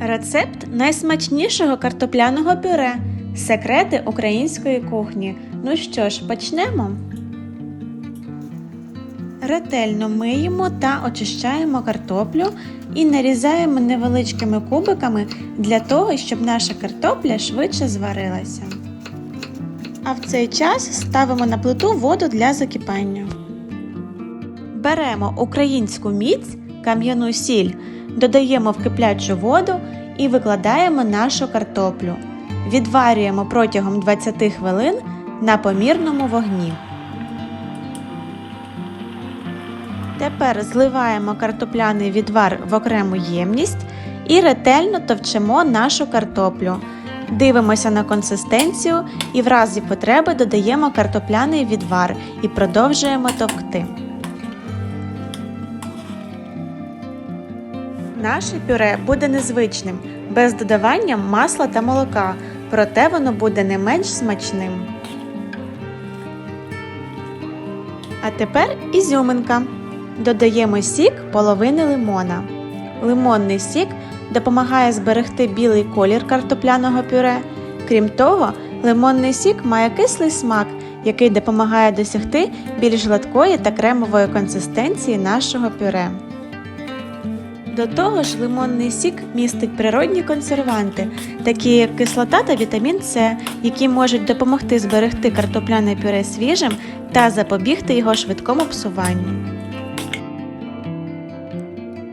Рецепт найсмачнішого картопляного пюре. Секрети української кухні. Ну що ж, почнемо. Ретельно миємо та очищаємо картоплю і нарізаємо невеличкими кубиками для того, щоб наша картопля швидше зварилася. А в цей час ставимо на плиту воду для закипання. Беремо українську міць, кам'яну сіль, додаємо в киплячу воду і викладаємо нашу картоплю. Відварюємо протягом 20 хвилин на помірному вогні. Тепер зливаємо картопляний відвар в окрему ємність і ретельно товчемо нашу картоплю. Дивимося на консистенцію і в разі потреби додаємо картопляний відвар і продовжуємо товкти. Наше пюре буде незвичним, без додавання масла та молока, проте воно буде не менш смачним. А тепер ізюминка. Додаємо сік половини лимона. Лимонний сік допомагає зберегти білий колір картопляного пюре. Крім того, лимонний сік має кислий смак, який допомагає досягти більш гладкої та кремової консистенції нашого пюре. До того ж, лимонний сік містить природні консерванти, такі як кислота та вітамін С, які можуть допомогти зберегти картопляне пюре свіжим та запобігти його швидкому псуванню.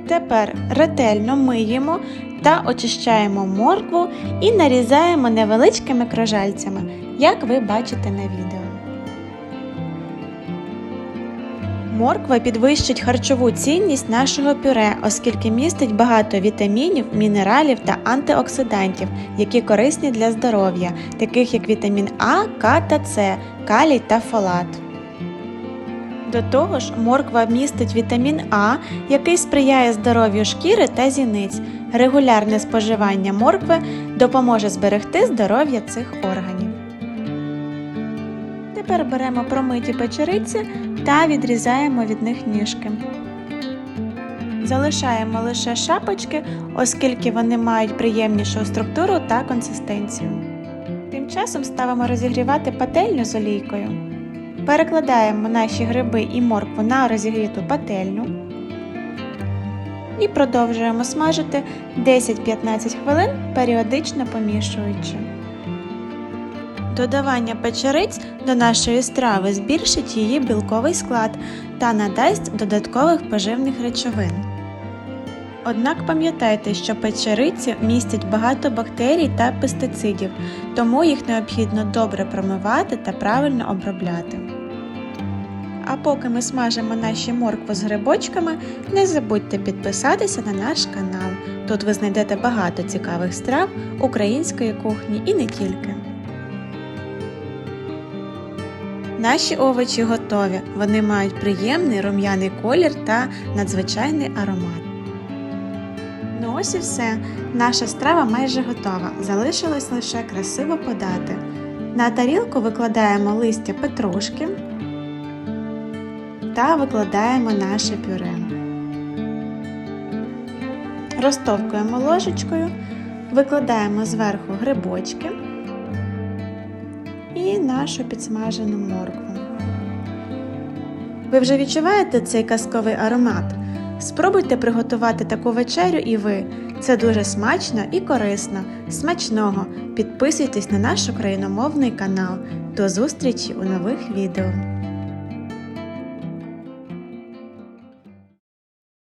Тепер ретельно миємо та очищаємо моркву і нарізаємо невеличкими крожальцями, як ви бачите на відео. Морква підвищить харчову цінність нашого пюре, оскільки містить багато вітамінів, мінералів та антиоксидантів, які корисні для здоров'я, таких як вітамін А, К та С, калій та фолат. До того ж, морква містить вітамін А, який сприяє здоров'ю шкіри та зіниць. Регулярне споживання моркви допоможе зберегти здоров'я цих органів. Тепер беремо промиті печериці та відрізаємо від них ніжки. Залишаємо лише шапочки, оскільки вони мають приємнішу структуру та консистенцію. Тим часом ставимо розігрівати пательню з олійкою. Перекладаємо наші гриби і моркву на розігріту пательню і продовжуємо смажити 10-15 хвилин, періодично помішуючи. Додавання печериць до нашої страви збільшить її білковий склад та надасть додаткових поживних речовин. Однак пам'ятайте, що печериці містять багато бактерій та пестицидів, тому їх необхідно добре промивати та правильно обробляти. А поки ми смажимо наші моркву з грибочками, не забудьте підписатися на наш канал. Тут ви знайдете багато цікавих страв української кухні і не тільки. Наші овочі готові. Вони мають приємний рум'яний колір та надзвичайний аромат. Ну ось і все. Наша страва майже готова. Залишилось лише красиво подати. На тарілку викладаємо листя петрушки та викладаємо наше пюре. Розтовкуємо ложечкою, викладаємо зверху грибочки і нашу підсмажену моркву. Ви вже відчуваєте цей казковий аромат? Спробуйте приготувати таку вечерю і ви. Це дуже смачно і корисно. Смачного! Підписуйтесь на наш україномовний канал. До зустрічі у нових відео!